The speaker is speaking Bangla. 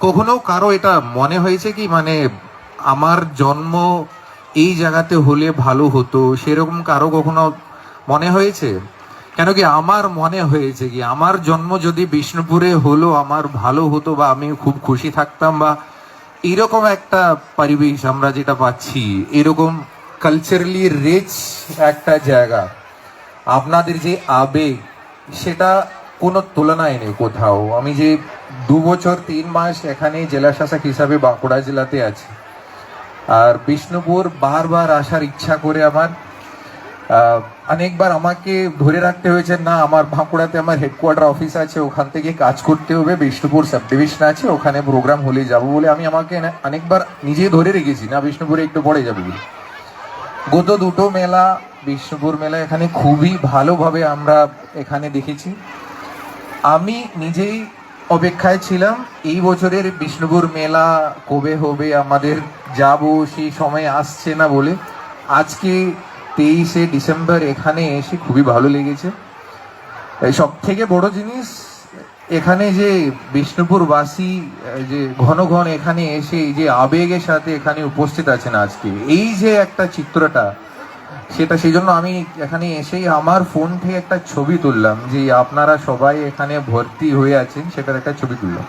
কখনো কারও এটা মনে হয়েছে কি মানে আমার জন্ম এই জায়গাতে হলে ভালো হতো? সেরকম কারও কখনো মনে হয়েছে? কেন কি আমার মনে হয়েছে কি, আমার জন্ম যদি বিষ্ণুপুরে হলো, আমার ভালো হতো বা আমি খুব খুশি থাকতাম বা এরকম একটা পরিবেশ আমরা যেটা পাচ্ছি, এরকম কালচারালি রিচ একটা জায়গা। আপনাদের যে আবেগ, সেটা কোনো তুলনায় নেই কোথাও। আমি যে দু বছর, তিন মাস এখানে জেলা শাসক হিসাবে বাঁকুড়া জেলাতে আছি। আর বিষ্ণুপুর বারবার আসার ইচ্ছা করে আমার অনেকবার আমাকে ধরে রাখতে হয়েছে, না, আমার বাঁকুড়াতে আমার হেডকোয়ার্টার অফিস আছে, ওখান থেকে কাজ করতে হবে, বিষ্ণুপুর সাব ডিভিশন আছে, ওখানে প্রোগ্রাম হলে যাব বলে আমি আমাকে অনেকবার নিজে ধরে রেখেছি, না, বিষ্ণুপুরে একটু পরে যাবে বলে। গত দুটো মেলা, বিষ্ণুপুর মেলা এখানে খুবই ভালোভাবে আমরা এখানে দেখেছি। আমি নিজেই অপেক্ষায় ছিলাম, এই বছরের বিষ্ণুপুর মেলা কবে হবে, আমাদের যাব, সেই সময় আসছে না বলে। আজকে তেইশে ডিসেম্বর, এখানে এসে খুবই ভালো লেগেছে। সব থেকে বড় জিনিস, এখানে যে বিষ্ণুপুরবাসী যে ঘন ঘন এখানে এসে, এই যে আবেগের সাথে এখানে উপস্থিত আছেন আজকে, এই যে একটা চিত্রটা সেটা সেই জন্য আমি এখানে এসেই আমার ফোন থেকে একটা ছবি তুললাম যে আপনারা সবাই এখানে ভর্তি হয়ে আছেন, সেটার একটা ছবি তুললাম।